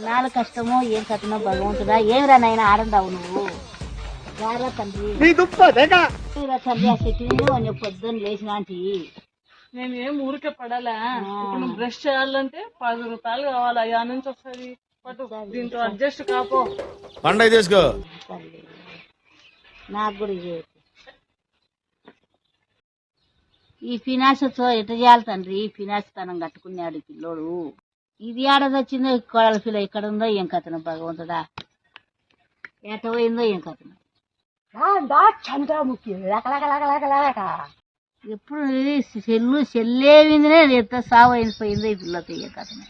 నాలుగు కష్టమో ఏం కథనో భగవంతుడా. ఏమిరా నాయన ఆడందావు నువ్వు? రారా తండ్రి. నీ దుప్ప దేక ఏమిరా తండ్రి ఆ చెట్టు కొంచెం పొద్దున్న లేచినాంటి నేను ఏం ఊరికే పడాలా. ఇప్పుడు బ్రష్ చేయాలంటే పది రూపాయలు కావాలి. అయ్యా నుంచి వస్తుంది. పట్టు దీంతో అడ్జస్ట్ కాపో. పండగ తీసుకో తల్లి నాకు కూడా ఇది. ఈ ఫినాన్స్తో ఎట చేయాలి తండ్రి? ఈ ఫినాన్స్ తనం కట్టుకున్నాడు ఈ పిల్లోడు. ఇది ఆడదొచ్చిందో కోడల పిల్ల ఇక్కడ ఉందో ఏం కథను భగవంతుడా? ఎట పోయిందో ఏం కథను? చంద్రముఖి ఎప్పుడు ఇది సెల్లు సెల్లే విందినే ఎంత సావు అయిపోయిందో ఈ పిల్లతో ఏ కథను?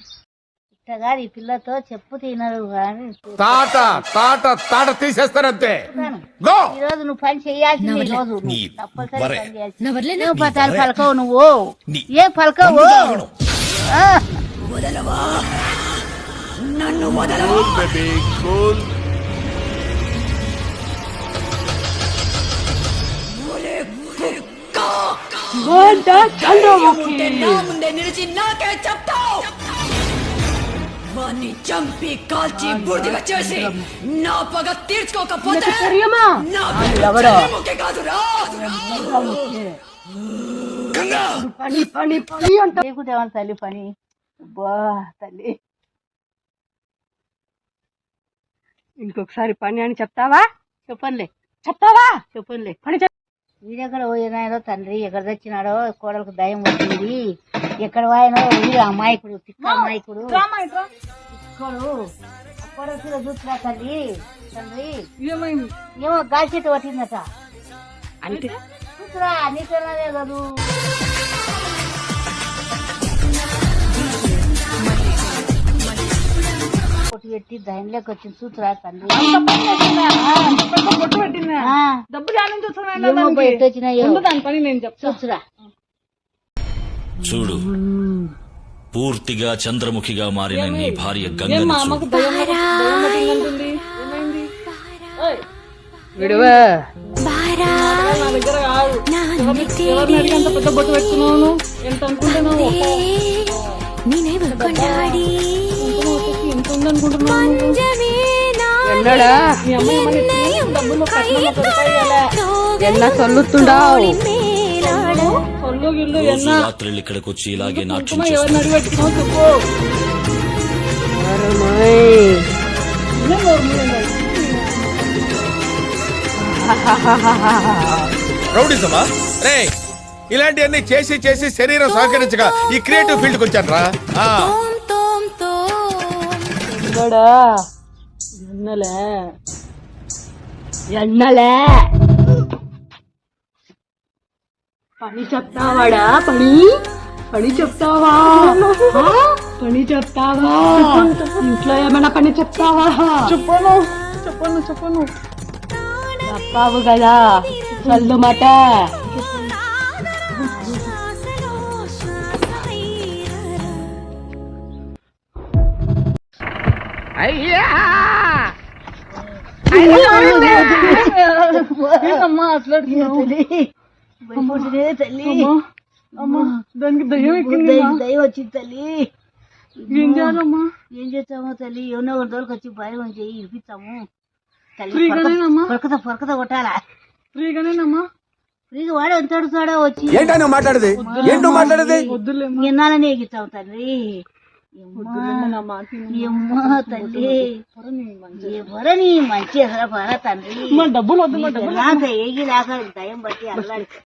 ఇట్టగా ఈ పిల్లతో చెప్పు తినరు కానీ. తాట తాట తాట తీసేస్తానంతే. గో! ఈ రోజు నువ్వు పని చేయాల్సింది ఈ రోజు నువ్వు నీ తప్పనిసరి వరే. పని చేయాల్సింది. నువ్వు పతాలు పలకవు నువ్వు. నీ ఏ పలకవు? ఆ, ఉంటే నా ముందే నిలిచి నాకే చెప్తావు. వాణ్ణి చంపి కాల్చి బూడిదిగా చేసి నా పగ తీర్చుకోకపోతే పని పని పని అంట తల్లి పని? బా తల్లి. ఇంకొకసారి పని అని చెప్తావా? చెప్పండి చెప్తావా? చెప్పండి పని చెప్ వీడెక్కడ పోయినాడో తండ్రి? ఎక్కడ తెచ్చినాడో కోడలకు దయం వచ్చింది. ఎక్కడ పోయినో? వీడు అమాయకుడు తిక్క అమాయకుడు. చూస్తున్నా తల్లి. తండ్రి. ఏమైంది? ఏమో గాలి చెట్టు పట్టిందట. అంటే? నీకనే కదూ పెట్టి దానిలోకి ఏమో బయట వచ్చినాయో. నేను చెప్తా. చూసురా చూడు. పూర్తిగా చంద్రముఖిగా మారిన నీ భార్య గంగని చూడు. ఓయ్, విడువా. నా దగ్గర కాదు. ఎవరిని ఎవరిని అడిగి అంత పెద్ద బొట్టు పెట్టుకున్నావు నువ్వు? ఎంత అనుకుంటున్నావు? కొన్నాడి కుంకుమ ఎన్న చల్లుతుండావు? రోజు ఎన్న? రాత్రులు ఇక్కడికి వచ్చి ఇలాగే నాట్యం. రౌడీసమా రే ఇలాంటివన్నీ చేసి చేసి శరీరం సహకరించగా ఈ క్రియేటివ్ ఫీల్డ్కి వచ్చాను రా ఎన్నలే ఎన్నలే పని చెప్తావాడా? పని? పని చెప్తావా? పని చెప్తావా? ఇంట్లో ఏమైనా పని చెప్తావా? చెప్పను చెప్పను చెప్పను. చెప్తావు కదా చల్లు మాట. అయ్యా! అట్లాడుతున్నావు? తల్లి. అమ్మా! దానికి దయ్యం ఎక్కింది దయ- దయ వచ్చింది తల్లి. ఏం చేయాలమ్మా? ఏం చేస్తామో తల్లి? ఎవరో ఒక రోజుకి వచ్చి భయం చేయి ఇరిపిస్తాము తల్లి పొరకత పొరకత కొట్టాలా? ఫ్రీగానేనమ్మా ఫ్రీగా వాడు ఎంత అడుగుతాడో వచ్చి. ఏంటా నువ్వు మాట్లాడేది? ఏంటో మాట్లాడేది? వద్దులేమ్మా. ఎన్నాలని ఎగిస్తావు తల్లి? తల్లి ఎవరని మంచి అసలు పర తండ్రి? డబ్బులు వద్దు మా డబ్బులు ఎలా దయగి లాగా దయం బట్టి అల్లాడి